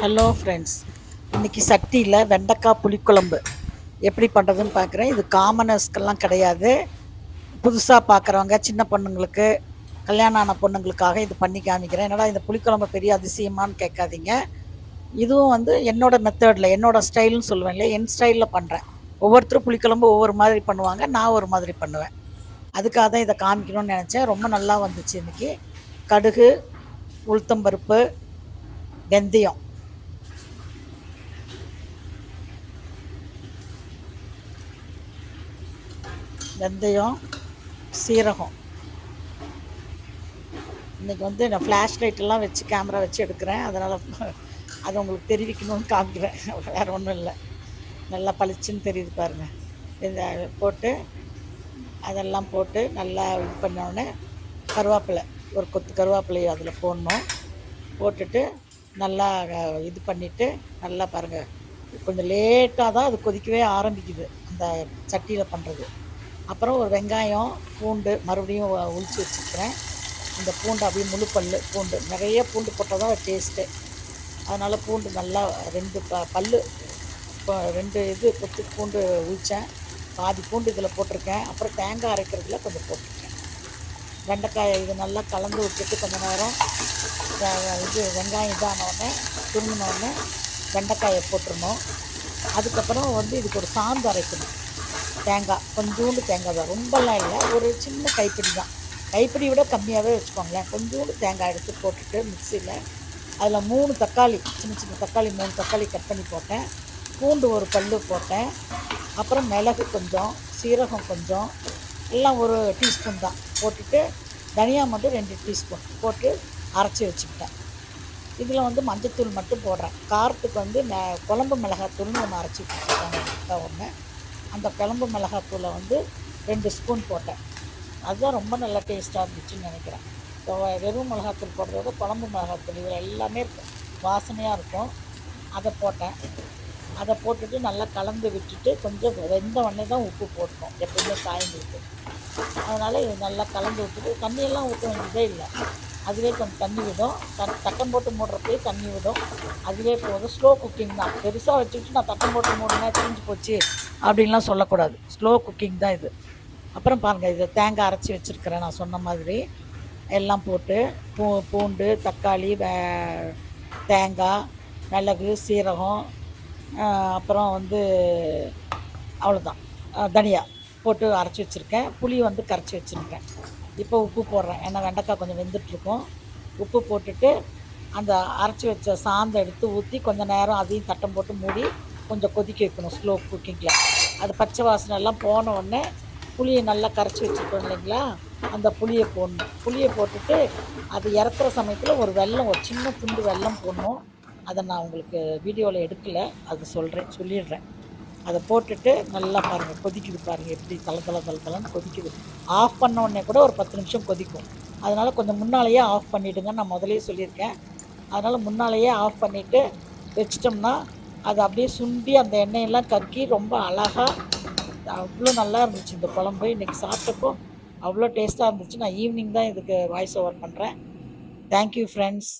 Hello friends இன்றைக்கி சட்டியில் வெண்டைக்காய் புளிக்குழம்பு. எப்படி பண்ணுறதுன்னு பார்க்குறேன் இது காமனர்ஸ்க்கெல்லாம் கிடையாது. புதுசாக பார்க்குறவங்க சின்ன பொண்ணுங்களுக்கு கல்யாணம் ஆன பொண்ணுங்களுக்காக இது பண்ணி காமிக்கிறேன். என்னடா இந்த புளிக்குழம்பு பெரிய அதிசயமான்னு கேட்காதீங்க. இதுவும் வந்து என்னோடய மெத்தடில் என்னோடய ஸ்டைல்னு சொல்லுவேன் இல்லையா? என் ஸ்டைலில் பண்ணுறேன் ஒவ்வொருத்தரும் புளிக்குழம்பு ஒவ்வொரு மாதிரி பண்ணுவாங்க நான் ஒரு மாதிரி பண்ணுவேன். அதுக்காக தான் இதை காமிக்கணும்னு நினச்சேன். ரொம்ப நல்லா வந்துச்சு இன்றைக்கி கடுகு உளுத்தம்பருப்பு வெந்தயம். வெந்தயம் சீரகம். இன்றைக்கி வந்து நான் ஃப்ளாஷ் லைட்டெல்லாம் வச்சு கேமரா வச்சு எடுக்கிறேன். அதனால் அதை உங்களுக்கு தெரிவிக்கணும்னு காமிக்கிறேன். வேறு ஒன்றும் இல்லை. நல்லா பளிச்சுன்னு தெரியுது பாருங்கள் இந்த போட்டு அதெல்லாம் போட்டு நல்லா இது பண்ணோடனே கருவேப்பிலை ஒரு கொத்து கருவேப்பிலையை அதில் போடணும். போட்டுட்டு நல்லா இது பண்ணிவிட்டு நல்லா பாருங்கள் கொஞ்சம் லேட்டாக தான் அது கொதிக்கவே ஆரம்பிக்குது. அந்த சட்டியில் பண்ணுறது அப்புறம் ஒரு வெங்காயம் பூண்டு மறுபடியும் உ- உளிச்சு வச்சுருக்கிறேன் இந்த பூண்டு அப்படியே முழு பல் பூண்டு. நிறைய பூண்டு போட்டால் தான் டேஸ்ட்டு அதனால் பூண்டு நல்லா ரெண்டு ப பல் இப்போ ரெண்டு இது கொத்து பூண்டு உளித்தேன் பாதி பூண்டு இதில் போட்டிருக்கேன். அப்புறம் தேங்காய் அரைக்கிறதுல கொஞ்சம் போட்டிருக்கேன். வெண்டைக்காயை இது நல்லா கலந்து விட்டுட்டு கொஞ்ச நேரம் இது வெங்காயம் இதானோடனே துருங்கினோடனே வெண்டைக்காயை போட்டுருணும் அதுக்கப்புறம் வந்து இதுக்கு ஒரு சாந்து அரைக்கணும். தேங்காய் கொஞ்சோண்டு தேங்காய் தான். ரொம்பலாம் இல்லை ஒரு சின்ன கைப்பிடி தான். கைப்பிடி விட கம்மியாகவே வச்சுக்கோங்களேன். கொஞ்சோண்டு தேங்காய் எடுத்து போட்டுட்டு மிக்சியில் அதில் மூணு தக்காளி சின்ன சின்ன தக்காளி மூணு தக்காளி கட் பண்ணி போட்டேன். பூண்டு ஒரு பல்லு போட்டேன். அப்புறம் மிளகு கொஞ்சம் சீரகம் கொஞ்சம் எல்லாம் ஒரு டீஸ்பூன் தான். போட்டுட்டு தனியா மட்டும் ரெண்டு டீஸ்பூன் போட்டு அரைச்சி வச்சுக்கிட்டேன். இதில் வந்து மஞ்சத்தூள் மட்டும் போடுறேன். காரத்துக்கு வந்து நான் குழம்பு மிளகாத்தூள்னு ஒன்று அரைச்சி வச்சுருக்காங்க. ஒன்று அந்த குழம்பு மிளகாத்தூளை வந்து ரெண்டு ஸ்பூன் போட்டேன். அதுதான் ரொம்ப நல்லா டேஸ்ட்டாக இருந்துச்சுன்னு நினைக்கிறேன். இப்போ வெறும் மிளகாத்தூள் போடுறத குழம்பு மிளகாத்தூள் இதில் எல்லாமே இருக்கும். வாசனையாக இருக்கும். அதை போட்டேன். அதை போட்டுட்டு நல்லா கலந்து விட்டுட்டு கொஞ்சம் வெந்த உடனே தான் உப்பு போட்டோம் எப்பயுமே காய்ங்களுக்கு அதனால் இது நல்லா கலந்து விட்டுட்டு தண்ணியெல்லாம் ஊற்ற வேண்டியதே இல்லை. அதுவே கொஞ்சம் தண்ணி விடும். தன் தட்டம் போட்டு மூடுறப்பே தண்ணி விடும். அதுவே போதும் ஸ்லோ குக்கிங் தான். பெருசாக வச்சுக்கிட்டு நான் தட்டம் போட்டு மூடினா தீஞ்சு போச்சு அப்படின்லாம் சொல்லக்கூடாது. ஸ்லோ குக்கிங் தான் இது. அப்புறம் பாருங்கள் இது தேங்காய் அரைச்சி வச்சுருக்கிறேன் நான் சொன்ன மாதிரி. எல்லாம் போட்டு பூ பூண்டு தக்காளி வே- தேங்காய் மிளகு சீரகம் அப்புறம் வந்து அவ்வளோதான் தனியா போட்டு அரைச்சி வச்சுருக்கேன். புளி வந்து கரைச்சி வச்சுருக்கேன். இப்போ உப்பு போடுறேன். ஏன்னா வெண்டைக்காய் கொஞ்சம் வெந்துட்டுருக்கும். உப்பு போட்டுட்டு அந்த அரைச்சி வச்ச சாந்தை எடுத்து ஊற்றி கொஞ்சம் நேரம் அதையும் தட்டம் போட்டு மூடி கொஞ்சம் கொதிக்க வைக்கணும் ஸ்லோ குக்கிங்கில் அது பச்சை வாசனைலாம் போன உடனே புளியை நல்லா கரைச்சி வச்சுருக்கோம் இல்லைங்களா? அந்த புளியை போடணும். புளியை போட்டுட்டு அது இறக்குற சமயத்தில் ஒரு வெல்லம் ஒரு சின்ன துண்டு வெல்லம் போடணும். அதை நான் உங்களுக்கு வீடியோவில் எடுக்கலை. அது சொல்கிறேன் சொல்லிடுறேன். அதை போட்டுட்டு நல்லா பாருங்கள் கொதிக்குது பாருங்கள் எப்படி தலை தலை தலை தலைன்னு கொதிக்குது. ஆஃப் பண்ண உடனே கூட ஒரு பத்து நிமிஷம் கொதிக்கும். அதனால் கொஞ்சம் முன்னாலேயே ஆஃப் பண்ணிவிடுங்க நான் முதலே சொல்லியிருக்கேன். அதனால் முன்னாலேயே ஆஃப் பண்ணிவிட்டு வச்சிட்டோம்னா அது அப்படியே சுண்டி அந்த எண்ணெயெல்லாம் கக்கி ரொம்ப அழகாக அவ்வளோ நல்லா இருந்துச்சு இந்த குழம்பு. இன்றைக்கி சாப்பிட்டப்போ அவ்வளோ டேஸ்ட்டாக இருந்துச்சு. நான் ஈவினிங் தான் இதுக்கு வாய்ஸ் ஓவர் பண்ணுறேன் தேங்க்யூ ஃப்ரெண்ட்ஸ்